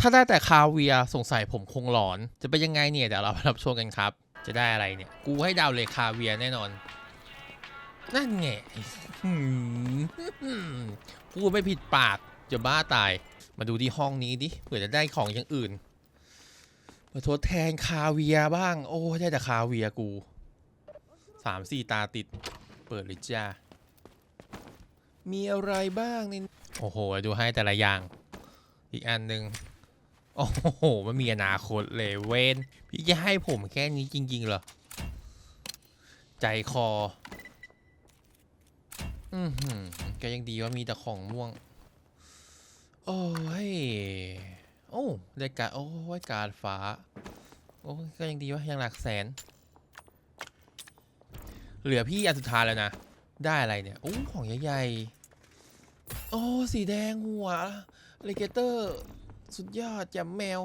ถ้าได้แต่คาเวียสงสัยผมคงหลอน จะเป็นยังไงเนี่ย เดี๋ยวเราไปรับชมกันครับ จะได้อะไรเนี่ย กูให้ดาวเลยคาเวียแน่นอน นั่นไงหืมพูดไม่ผิดปากจะบ้าตาย มาดูที่ห้องนี้ดิเผื่อจะได้ของอย่างอื่นมาทดแทนคาเวียบ้าง โอ้ได้แต่คาเวียกูสามสี่ตาติด เปิดเลยจ้ามีอะไรบ้างนี่โอ้โห ดูให้แต่ละอย่าง อีกอันหนึ่ง โอ้โห มันมีอนาคตเลยเวนพี่จะให้ผมแค่นี้จริง ๆ เหรอ ใจคอ อือหือก็ยังดีว่ามีแต่ของม่วง โอ้ย โอ้ได้การ โอ้ยการฟ้า โอ้ก็ยังดีว่ายังหลักแสน เหลือพี่อันสุดท้ายแล้วนะ ได้อะไรเนี่ย โอ้ของใหญ่ๆ โอ้ สีแดงหัวเลเกเตอร์ สุดยอดจ้ะแมว